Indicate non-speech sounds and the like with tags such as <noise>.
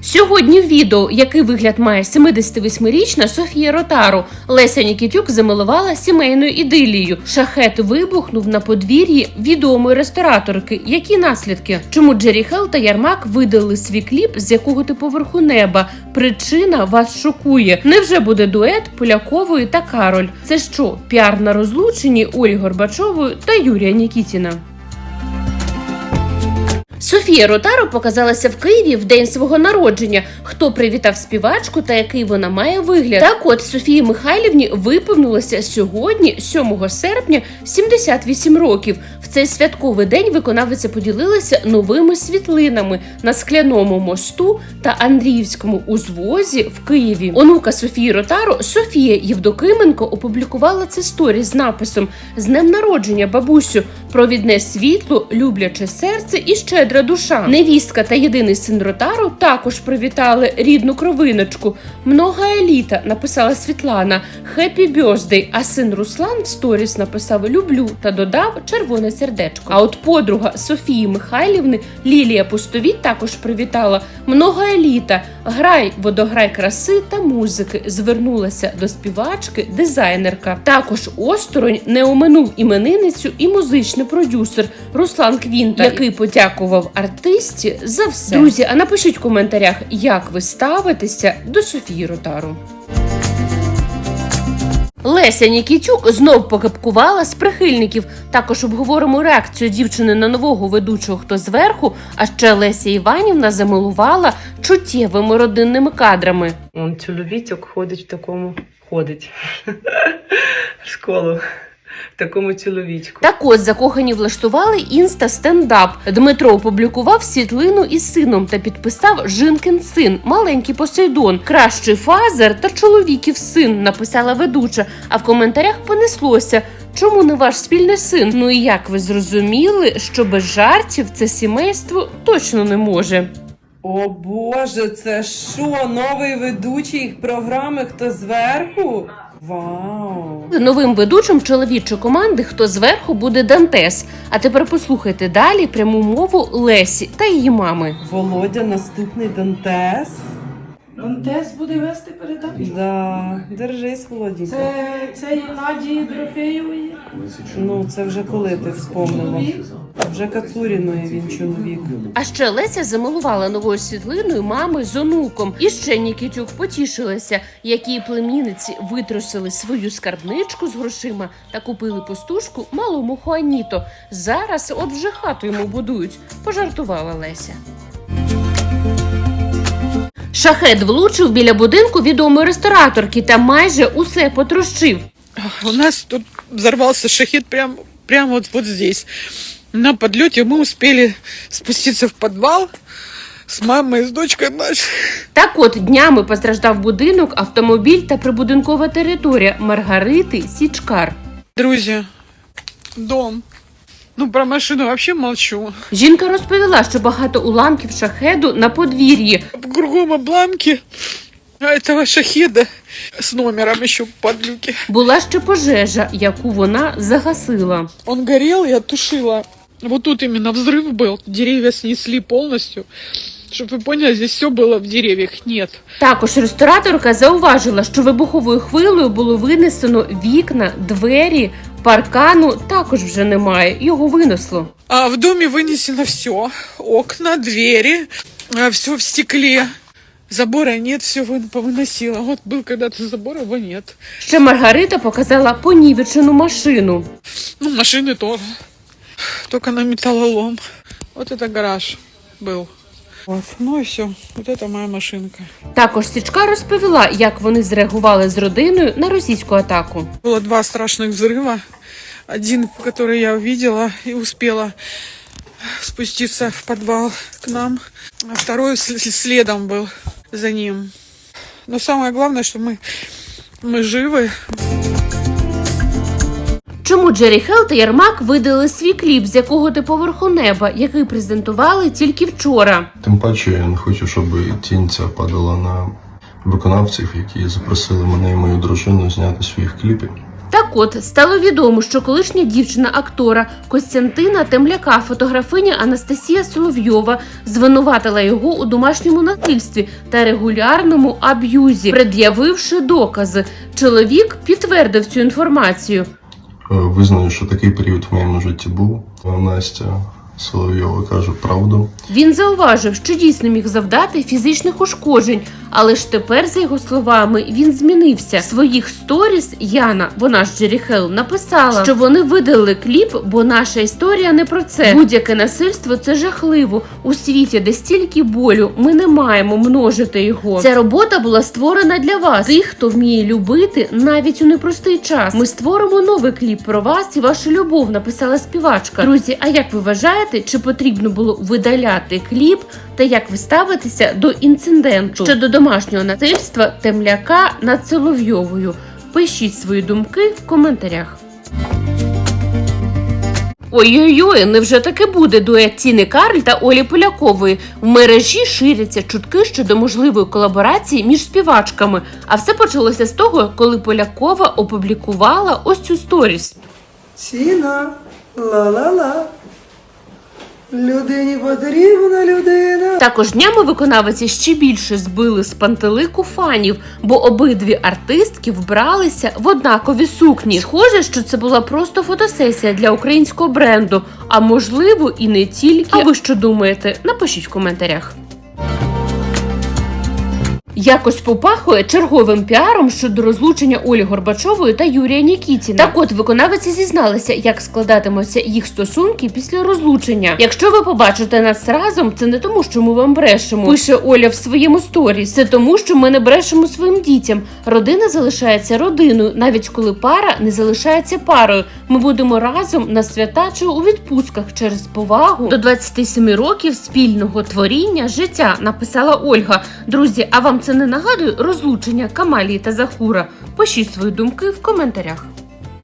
Сьогодні в відео, який вигляд має 78-річна Софія Ротару, Леся Нікітюк замилувала сімейною ідилією. Шахет вибухнув на подвір'ї відомої рестораторки. Які наслідки? Чому Джері Хелл та Ярмак видали свій кліп з якого ти поверху неба? Причина вас шокує. Невже буде дует Полякової та Кароль? Це що, піар на розлученні Олі Горбачової та Юрія Нікітіна? Софія Ротаро показалася в Києві в день свого народження. Хто привітав співачку та який вона має вигляд? Так от Софії Михайлівні виповнилося сьогодні, 7 серпня, 78 років. В цей святковий день виконавиця поділилася новими світлинами на скляному мосту та Андріївському узвозі в Києві. Онука Софії Ротаро Софія Євдокименко опублікувала це сторі з написом з днем народження бабусю, провідне світло, любляче серце і щедра душа. Невістка та єдиний син Ротару також привітали рідну кровиночку. Много еліта написала Світлана. Хеппі бьоздей. А син Руслан в сторіс написав Люблю та додав червоне сердечко. А от подруга Софії Михайлівни Лілія Пустовіт також привітала много еліта. Грай, водограй краси та музики. Звернулася до співачки дизайнерка. Також осторонь не оминув іменинницю і музичний продюсер Руслан Квінта, який подякував артисті за все. Друзі, а напишіть в коментарях, як ви ставитеся до Софії Ротару. Леся Нікітюк знов покипкувала з прихильників. Також обговоримо реакцію дівчини на нового ведучого хто зверху. А ще Леся Іванівна замилувала чуттєвими родинними кадрами. Он чоловічок ходить в такому, ходить <laughs> в школу, такому чоловічку. Так от закохані влаштували інста стендап. Дмитро опублікував світлину із сином та підписав Жинкин син, маленький Посейдон, кращий фазер та чоловіків син, написала ведуча. А в коментарях понеслося. Чому не ваш спільний син? Ну і як ви зрозуміли, що без жартів це сімейство точно не може. О Боже, це що? Новий ведучий їх програми Хто зверху? Вау! Новим ведучим чоловічої команди хто зверху буде Дантес. А тепер послухайте далі пряму мову Лесі та її мами. Володя наступний Дантес. Дантес буде вести передачу. Да, держись, Володінька. Це, це є Надії Дорофеєвої. Ну, це вже коли ти вспомнила. Вже Кацуріної він чоловік. А ще Леся замилувала новою світлиною мами з онуком. І ще Нікітюк потішилася, як її племінниці витрусили свою скарбничку з грошима та купили пустушку малому Хуаніто. Зараз от вже хату йому будують. Пожартувала Леся. Шахет влучив біля будинку відомої рестораторки та майже усе потрощив. У нас тут взорвался шахет прям, прямо вот, вот здесь. На подлете мы успели спуститься в подвал с мамой и с дочкой нашей. Так от днями постраждав будинок, автомобіль та прибудинкова територія Маргарити Січкар. Друзья, дом. Ну, про машину вообще молчу. Жінка розповіла, що багато уламків шахеду на подвір'ї. Кругом обломки а этого шахеда с номером еще под люки. Була ще пожежа, яку вона загасила. Он горел, я тушила. Вот тут именно взрыв был. Деревья снесли полностью. Чтобы вы поняли, здесь все было в деревьях. Нет. Також рестораторка зауважила, що вибуховою хвилею було винесено вікна, двері, паркану також вже немає. Його винесло. А в доме вынесено все. Окна, двери, все в стекле. Забора нет, все повыносило. Вот был когда-то забор, его нет. Ще Маргарита показала понівечену машину. Ну, машины тоже. Только на металлолом. Вот это гараж был. Вот. Ну и все. Вот это моя машинка. Також Січка розповіла, як вони зреагували з родиною на російську атаку. Было два страшных взрыва. Один, который я увидела и успела спуститься в подвал к нам. А второй с- следом был за ним. Но самое главное, что мы, мы живы. Джері Хелл та Ярмак видали свій кліп, з якого ти поверху неба, який презентували тільки вчора? Тим паче я не хочу, щоб тінь ця падала на виконавців, які запросили мене і мою дружину зняти своїх кліпів. Так от стало відомо, що колишня дівчина актора Костянтина Темляка, фотографиня Анастасія Соловйова, звинуватила його у домашньому насильстві та регулярному аб'юзі, пред'явивши докази. Чоловік підтвердив цю інформацію. Е, Визнаю, що такий період в моєму житті був. Настя Соловйова каже правду. Він зауважив, що дійсно міг завдати фізичних ушкоджень, але ж тепер, за його словами, він змінився. Своїх сторіс Яна, вона ж Джері Хелл, написала, що вони видали кліп, бо наша історія не про це. Будь-яке насильство це жахливо. У світі, де стільки болю, ми не маємо множити його. Ця робота була створена для вас, тих, хто вміє любити навіть у непростий час. Ми створимо новий кліп про вас і вашу любов, написала співачка. Друзі, а як ви вважаєте, чи потрібно було видаляти кліп? Та як ви ставитеся до інциденту щодо домашнього насильства темляка над Соловйовою? Пишіть свої думки в коментарях. Ой-ой-ой, невже таки буде дует Тіни Карль та Олі Полякової? В мережі ширяться чутки щодо можливої колаборації між співачками. А все почалося з того, коли Полякова опублікувала ось цю сторіс. Ціна, ла-ла-ла. Людині потрібна людина. Також днями виконавиці ще більше збили з пантелику фанів, бо обидві артистки вбралися в однакові сукні. Схоже, що це була просто фотосесія для українського бренду, а можливо і не тільки. А ви що думаєте? Напишіть в коментарях. Якось попахує черговим піаром щодо розлучення Олі Горбачової та Юрія Нікітіна. Так от виконавиці зізналися, як складатимуться їх стосунки після розлучення. Якщо ви побачите нас разом, це не тому, що ми вам брешемо. Пише Оля в своєму сторіс. Це тому, що ми не брешемо своїм дітям. Родина залишається родиною, навіть коли пара не залишається парою. Ми будемо разом на свята чи у відпустках через повагу до 27 років спільного творіння життя. Написала Ольга. Друзі, а вам це не нагадує розлучення Камалії та Захура? Пишіть свої думки в коментарях.